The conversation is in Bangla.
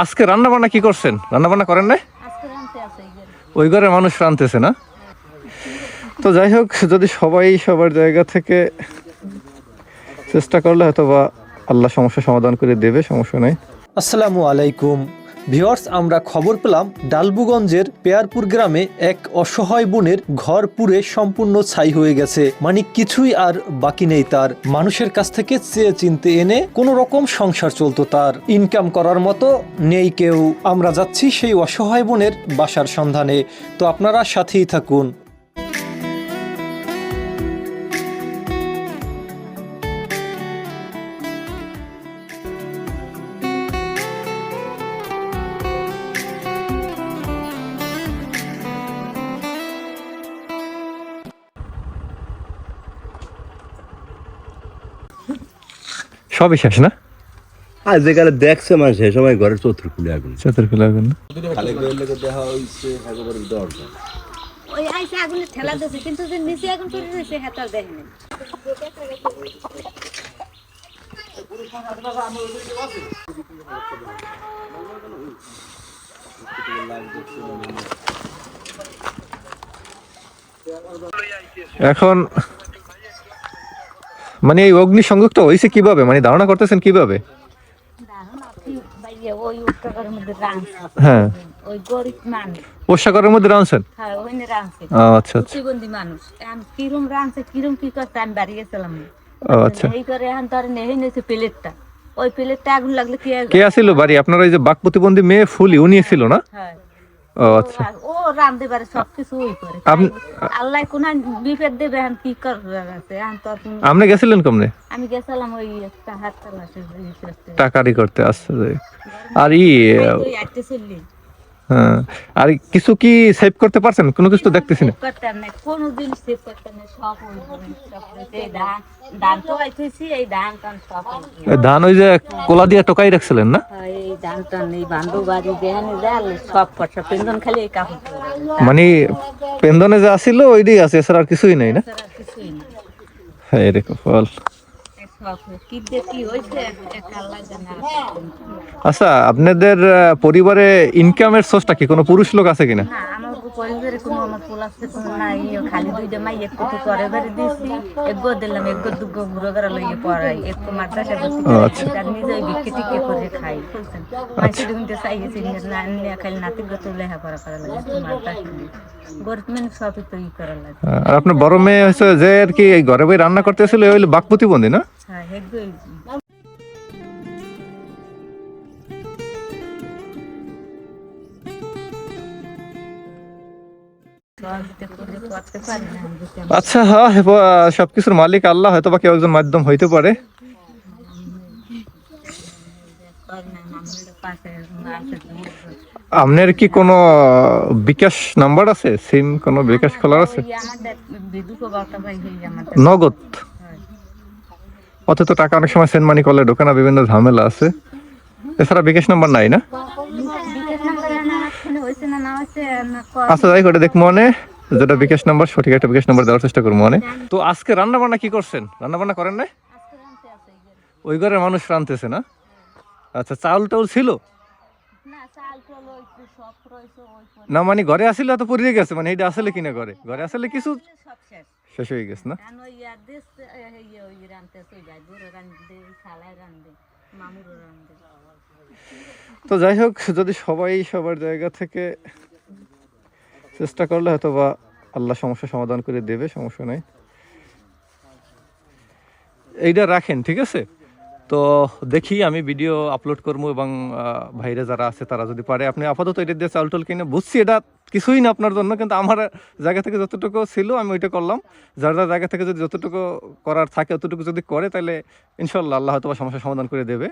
আজকে রান্না বান্না কি করছেন? রান্না বান্না করেন না। ওই ঘরে মানুষ রানতেছে না? তো যাই হোক যদি সবাই সবার জায়গা থেকে চেষ্টা করলে হয়তো বা আল্লাহ সমস্যা সমাধান করে দেবে সমস্যা নেই। আসসালামু আলাইকুম। ভিওয়ার্স আমরা খবর পেলাম ডালবুগঞ্জের পেয়ারপুর গ্রামে এক অসহায় বোনের ঘর পুড়ে সম্পূর্ণ ছাই হয়ে গেছে। মানে কিছুই আর বাকি নেই তার। মানুষের কাছ থেকে চেয়ে চিনতে এনে কোনো রকম সংসার চলতো তার। ইনকাম করার মতো নেই কেউ। আমরা যাচ্ছি সেই অসহায় বোনের বাসার সন্ধানে। তো আপনারা সাথেই থাকুন। সবই শেষ না? আর যেখানে দেখছে মানুষ সে সময় ঘরের চতুর খুলে আগুন। চতুর্কুল আগুন না? ওই আইসে আগুনে ঠেলা দিয়েছে কিন্তু যে নিচে আগুন করে দিয়েছে হ্যাঁ দেখেনি এখন মানে এই অগ্নি সংযোগটা হয়েছে কীভাবে? মানে ধারণা করতেছেন কীভাবে? হ্যাঁ। মধ্যে আচ্ছা আচ্ছা। কে আসিল বাড়ি? আপনার ওই যে বাক প্রতিবন্ধী মেয়ে ফুলি উনি ছিল না? হ্যাঁ। ও আচ্ছা। ও ওই করে। আল্লাহ কোন বিপদ দেবে এখন কি করার আছে? এখন তো আর আপনি গেছিলেন কমনে? আমি গেছিলাম ওই করতে আসছে আর ই হ্যাঁ। আর কিছু কি সেভ করতে পারছেন? কোনো কিছু তো দেখতেছি না। করতাম না। কোনো জিনিস সেভ করতাম না সব ওই করে, সব হয়েছে। এই ধান ধান তো আইতেছি এই ধান টান সব ওই ধান ওই যে কোলা দিয়ে টোকাই রাখছিলেন না? এই ধান টান এই বান্ধব বাড়ি দেহানি দেয়াল সব পয়সা পেন্দন খালি এই কাপড় মানে পেন্দনে যে আসিল ওইটাই আছে এছাড়া আর কিছুই নাই না? কিছুই হ্যাঁ কপাল আচ্ছা আপনাদের পরিবারে ইনকামের সোর্সটা কি? কোনো পুরুষ লোক আছে কিনা? না পরিবারে কোনো আমার পোল আছে কোনো নাই খালি দুইটা মাই একটু তো করে বেড়ে দিয়েছি এগো দিলাম এগো দুগো বুড়ো করে লইয়ে পড়াই একটু মাদ্রাসা ভর্তি ও, করে আচ্ছা। তার নিজে বিক্রি টিকে করে খাই। মাসে কিন্তু চাইছি না নিয়ে খালি নাতি গত লেখাপড়া করা লাগে মাদ্রাসা গরিব মানে সবই তো ই করা লাগে। আর আপনার বড় মেয়ে হচ্ছে যে আর কি ঘরে বই রান্না করতেছিল ওই হলো বাক প্রতিবন্ধী না? হ্যাঁ আচ্ছা হ্যাঁ সবকিছুর মালিক আল্লাহ হয়তো বা কেউ একজন মাধ্যম হইতে পারে। আপনার কি কোনো বিকাশ নাম্বার আছে? সিম কোনো বিকাশ খোলার আছে? নগদ। তো টাকা অনেক সময় সেন্ড মানি কলে ঢোকে না, বিভিন্ন ঝামেলা আছে। এছাড়া বিকাশ নাম্বার নাই না? আচ্ছা যাই দেখ মনে, যেটা বিকাশ নাম্বার, সঠিক একটা বিকাশ নাম্বার দেওয়ার চেষ্টা করব মনে। তো আজকে রান্না বান্না কি করছেন? রান্না বান্না করেন না। ওই ঘরের মানুষ রানতেছে না? আচ্ছা চাউল টাউল ছিল? না মানে ঘরে আসলে তো পড়িয়ে গেছে মানে এইটা আসলে কিনা ঘরে? ঘরে আসলে কিছু শেষ হয়ে গেছে না? তো যাই হোক, যদি সবাই সবার জায়গা থেকে চেষ্টা করলে হয়তো বা আল্লাহ সমস্যা সমাধান করে দেবে, সমস্যা নাই। এইটা রাখেন, ঠিক আছে? তো দেখি আমি ভিডিও আপলোড করব এবং ভাইরে যারা আছে তারা যদি পারে। আপনি আপাতত এটা দিয়ে চাল টল কিনে বুঝছি, এটা কিছুই না আপনার জন্য, কিন্তু আমার জায়গা থেকে যতটুকু ছিল আমি ওইটা করলাম। যার যার জায়গা থেকে যদি যতটুকু করার থাকে, অতটুকু যদি করে, তাহলে ইনশাল্লাহ আল্লাহ বা সমস্যার সমাধান করে দেবে।